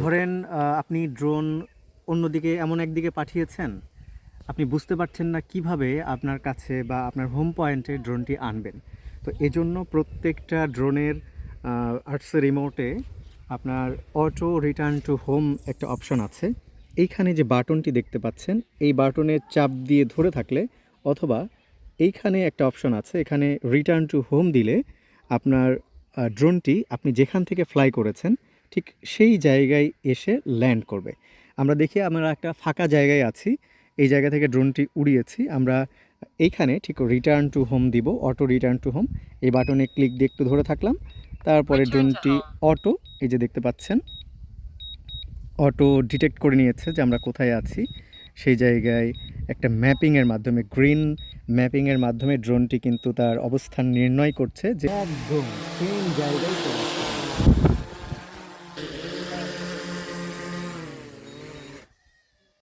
ধরেন আপনি ড্রোন অন্যদিকে এমন একদিকে পাঠিয়েছেন, আপনি বুঝতে পারছেন না কীভাবে আপনার কাছে বা আপনার হোম পয়েন্টে ড্রোনটি আনবেন। তো এজন্য প্রত্যেকটা ড্রোনের আর্টস রিমোটে আপনার অটো রিটার্ন টু হোম একটা অপশন আছে। এইখানে যে বাটনটি দেখতে পাচ্ছেন, এই বাটনে চাপ দিয়ে ধরে থাকলে অথবা এইখানে একটা অপশন আছে, এখানে রিটার্ন টু হোম দিলে আপনার ড্রোনটি আপনি যেখান থেকে ফ্লাই করেছেন ঠিক সেই জায়গায় এসে ল্যান্ড করবে। আমরা দেখি আমরা একটা ফাঁকা জায়গায় আছি এই জায়গা থেকে ড্রোনটি উড়িয়েছি। আমরা এইখানে ঠিক রিটার্ন টু হোম দিব অটো রিটার্ন টু হোম এই বাটনে ক্লিক দিয়ে একটু ধরে থাকলাম। তারপরে ড্রোনটি অটো এই যে দেখতে পাচ্ছেন অটো ডিটেক্ট করে নিয়েছে যে আমরা কোথায় আছি। সেই জায়গায় একটা ম্যাপিংয়ের মাধ্যমে গ্রিন ম্যাপিংয়ের মাধ্যমে ড্রোনটি কিন্তু তার অবস্থান নির্ণয় করছে যে একদম সেম জায়গায়